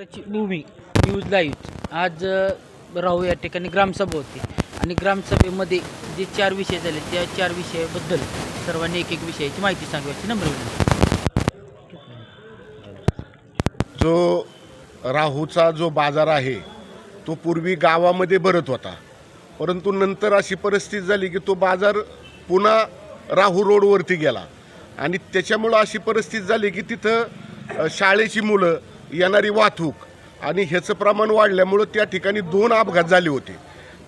महाराष्ट्राची भूमी news live आज राहू या ठिकाणी ग्रामसभा होती. आणि ग्रामसभेमध्ये जे चार विषय झाले त्या चार विषयाबद्दल सर्वांनी एक एक विषयाची माहिती सांगायची नंबर विनंती जो राहूचा जो बाजार आहे तो पूर्वी गावामध्ये भरत होता. परंतु नंतर अशी परिस्थिती झाली की तो बाजार पुन्हा राहू रोडवरती गेला. आणि त्याच्यामुळं अशी परिस्थिती झाली की तिथं शाळेची मुलं येणारी वाहतूक. आणि ह्याचं प्रमाण वाढल्यामुळं त्या ठिकाणी दोन अपघात झाले होते.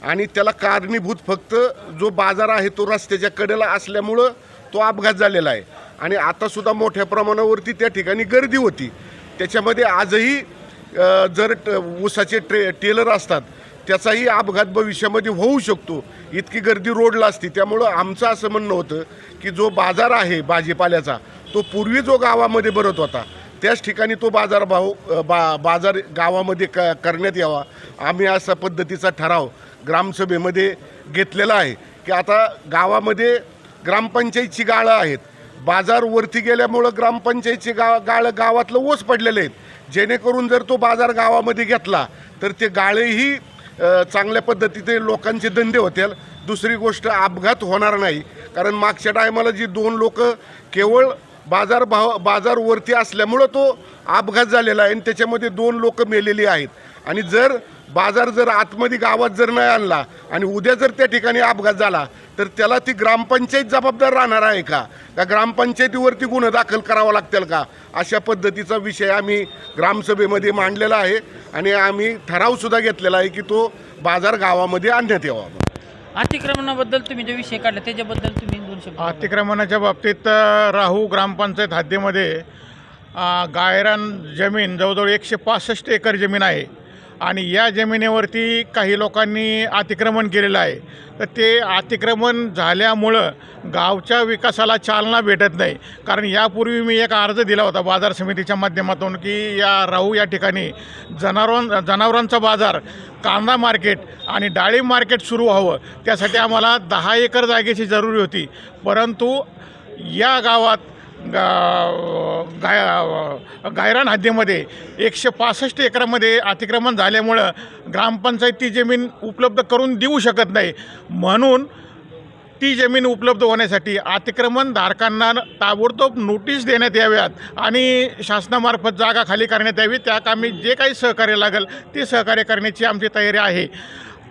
आणि त्याला कारणीभूत फक्त जो बाजार आहे तो रस्त्याच्या कडेला असल्यामुळं तो अपघात झालेला आहे. आणि आतासुद्धा मोठ्या प्रमाणावरती त्या ठिकाणी गर्दी होती. त्याच्यामध्ये आजही जर ट ऊसाचे ट्रे टेलर असतात त्याचाही अपघात भविष्यामध्ये होऊ शकतो. इतकी गर्दी रोडला असती. त्यामुळं आमचं असं म्हणणं होतं की जो बाजार आहे भाजीपाल्याचा तो पूर्वी जो गावामध्ये भरत होता त्याच ठिकाणी तो बाजारभाव बा बाजार गावामध्ये क करण्यात यावा. आम्ही असा पद्धतीचा ठराव ग्रामसभेमध्ये घेतलेला आहे. की आता गावामध्ये ग्रामपंचायतची गाळं आहेत. बाजार वरती गेल्यामुळं ग्रामपंचायतची गा गाळं गावातलं ओस पडलेले आहेत. जेणेकरून जर तो बाजार गावामध्ये घेतला तर ते गाळेही चांगल्या पद्धतीने लोकांचे धंदे होतील. दुसरी गोष्ट अपघात होणार नाही. कारण मागच्या टायमाला जी दोन लोक केवळ बाजार भाव बाजारवरती असल्यामुळं तो अपघात झालेला आहे आणि त्याच्यामध्ये दोन लोक मेलेली आहेत. आणि जर बाजार जर आतमध्ये गावात जर नाही आणला आणि उद्या जर त्या ठिकाणी अपघात झाला तर त्याला ती ग्रामपंचायत जबाबदार राहणार आहे का? का ग्रामपंचायतीवरती गुन्हा दाखल करावा लागतील का? अशा पद्धतीचा विषय आम्ही ग्रामसभेमध्ये मांडलेला आहे आणि आम्ही ठरावसुद्धा घेतलेला आहे की तो बाजार गावामध्ये आणण्यात यावा. अतिक्रमणाबद्दल तुम्ही जे विषय काढला त्याच्याबद्दल तुम्ही दोन शब्द बोला. अतिक्रमणाच्या बाबतीत अ, राहू ग्रामपंचायत हद्दीमध्ये अ, गायरान जमीन जवळजवळ एकशे पासष्ट एकर जमीन आहे आणि या जमिनीवरती काही लोकांनी अतिक्रमण केलेलं आहे. तर ते अतिक्रमण झाल्यामुळं गावच्या विकासाला चालना भेटत नाही. कारण यापूर्वी मी एक अर्ज दिला होता बाजार समितीच्या माध्यमातून की या राहू या ठिकाणी जनावरां जनावरांचा बाजार कांदा मार्केट आणि डाळिंब मार्केट सुरू व्हावं. त्यासाठी आम्हाला दहा एकर जागेची जरुरी होती. परंतु या गावात गा- गाय गायरान हद्दीमध्ये एकशे पासष्ट एकरामध्ये अतिक्रमण झाल्यामुळं ग्रामपंचायत ती जमीन उपलब्ध करून देऊ शकत नाही. म्हणून ती जमीन उपलब्ध होण्यासाठी अतिक्रमण धारकांना ताबडतोब नोटीस देण्यात याव्यात आणि शासनामार्फत जागा खाली करण्यात यावी. त्या कामी जे काही सहकार्य लागेल ते सहकार्य करण्याची आमची तयारी आहे.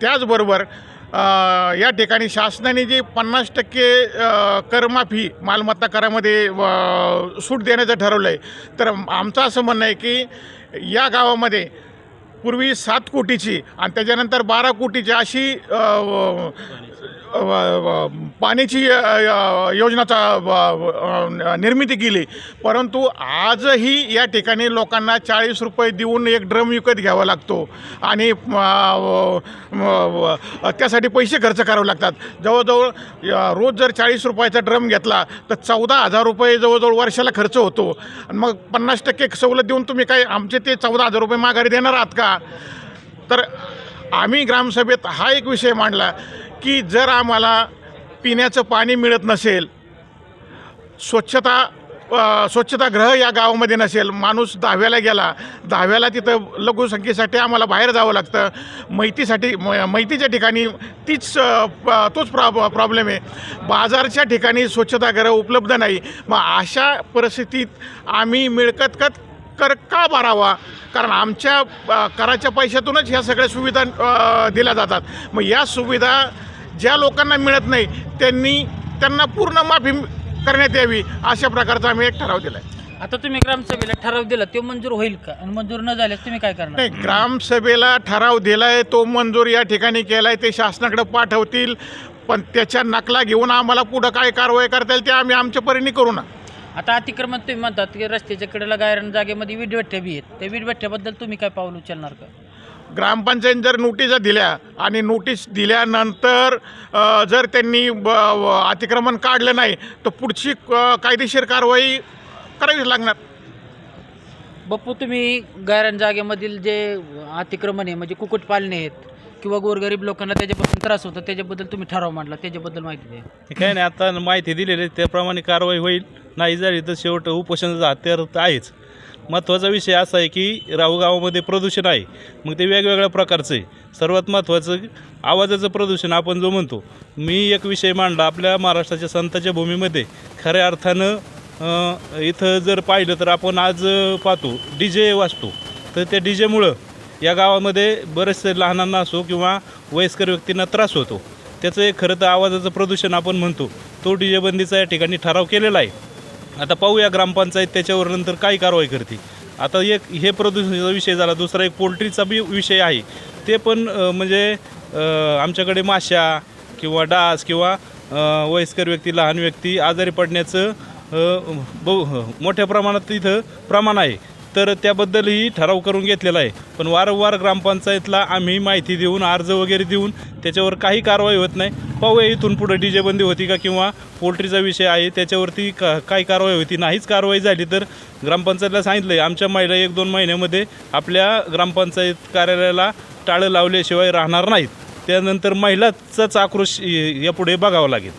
त्याचबरोबर या ठिकाणी शासनाने जी पन्नास टक्के करमाफी मालमत्ता करामध्ये सूट देण्याचं ठरवलं आहे तर आमचं असं म्हणणं आहे की या गावामध्ये पूर्वी सात कोटीची आणि त्याच्यानंतर बारा कोटीची अशी पाण्याची योजनाचा निर्मिती केली. परंतु आजही या ठिकाणी लोकांना चाळीस रुपये देऊन एक ड्रम विकत घ्यावा लागतो. आणि त्यासाठी पैसे खर्च करावे लागतात. जवळजवळ रोज जर चाळीस रुपयाचा ड्रम घेतला तर चौदा हजार रुपये जवळजवळ वर्षाला खर्च होतो. आणि मग पन्नास टक्के सवलत देऊन तुम्ही काय आमचे ते चौदा हजार रुपये माघारी देणार आहात का? तर आम्ही ग्रामसभेत हा एक विषय मांडला. की जर आम्हाला पिण्याचं पाणी मिळत नसेल स्वच्छता स्वच्छतागृह या गावामध्ये नसेल माणूस दहाव्याला गेला दहाव्याला तिथं लघुसंख्येसाठी आम्हाला बाहेर जावं लागतं. मैतीसाठी म- मैतीच्या ठिकाणी तीच तोच प्रॉ प्रॉब्लेम आहे. बाजारच्या ठिकाणी स्वच्छतागृह उपलब्ध नाही. मग अशा परिस्थितीत आम्ही मिळकतकत कर का भरावा? कारण आमच्या कराच्या पैशातूनच ह्या सगळ्या सुविधा दिल्या जातात. मग या सुविधा ज्या लोकांना मिळत नाही त्यांनी त्यांना पूर्ण माफी करण्यात यावी अशा प्रकारचा आम्ही एक ठराव दिला आहे आता तुम्ही ग्रामसभेला ठराव दिला तो मंजूर होईल का? आणि मंजूर न झाल्यास तुम्ही काय करणार? नाही ग्रामसभेला ठराव दिलाय तो मंजूर या ठिकाणी केलाय ते शासनाकडे पाठवतील पण त्याच्या नकला घेऊन आम्हाला पुढं काय कारवाई करता येईल ते आम्ही आमच्या परीने करू ना. आता अतिक्रमण तुम्ही म्हणतात की रस्त्याच्या कडेला गायरान जागेमध्ये वीटभट्ट्या बी आहेत. त्या वीटभट्ट्याबद्दल तुम्ही काय पाऊल उचलणार का? ग्रामपंचायत जर नोटिसा दिल्या आणि नोटीस दिल्यानंतर जर त्यांनी ब- व- अतिक्रमण काढलं नाही तर पुढची कायदेशीर कारवाई करावीच लागणार. बप्पू तुम्ही गायरान जागेमधील जे अतिक्रमण आहे म्हणजे कुक्कुटपालने आहेत किंवा गोरगरीब लोकांना त्याच्यापासून त्रास होतो त्याच्याबद्दल तुम्ही ठराव मांडला त्याच्याबद्दल माहिती द्या. काय नाही आता माहिती दिलेली आहे, त्याप्रमाणे कारवाई होईल नाही झाली तर शेवट उपोषणाचा हत्यार तर आहेच. महत्त्वाचा विषय असा आहे की राहू गावामध्ये प्रदूषण आहे. मग ते वेगवेगळ्या प्रकारचं. आहे सर्वात महत्त्वाचं आवाजाचं प्रदूषण आपण जो म्हणतो मी एक विषय मांडला आपल्या महाराष्ट्राच्या संतांच्या भूमीमध्ये. खऱ्या अर्थानं इथं जर पाहिलं तर आपण आज पाहतो डी जे वाजतो तर त्या डी जेमुळं या गावामध्ये बरेचसे लहानांना असो किंवा वयस्कर व्यक्तींना त्रास होतो. त्याचं एक खरं तर आवाजाचं प्रदूषण आपण म्हणतो तो डी जे बंदीचा या ठिकाणी ठराव केलेला आहे. आता पाहूया ग्रामपंचायत त्याच्यावर नंतर काय कारवाई करते. आता एक हे प्रदूषणाचा विषय झाला दुसरा एक पोल्ट्रीचा बी विषय आहे. ते पण म्हणजे आमच्याकडे माशा किंवा डास किंवा वयस्कर व्यक्ती लहान व्यक्ती आजारी पडण्याचं बहु मोठ्या प्रमाणात इथं प्रमाण आहे. तर त्याबद्दलही ठराव करून घेतलेला आहे. पण वारंवार ग्रामपंचायतला आम्ही माहिती देऊन अर्ज वगैरे देऊन त्याच्यावर काही कारवाई होत नाही. पाहूया इथून पुढं डी जे बंदी होती का किंवा पोल्ट्रीचा विषय आहे त्याच्यावरती का काय कारवाई होती नाहीच कारवाई झाली तर ग्रामपंचायतला सांगितलं आहे आमच्या महिला एक दोन महिन्यामध्ये आपल्या ग्रामपंचायत कार्यालयाला टाळं लावल्याशिवाय राहणार नाहीत. त्यानंतर महिलाचाच आक्रोश यापुढे बघावा लागेल.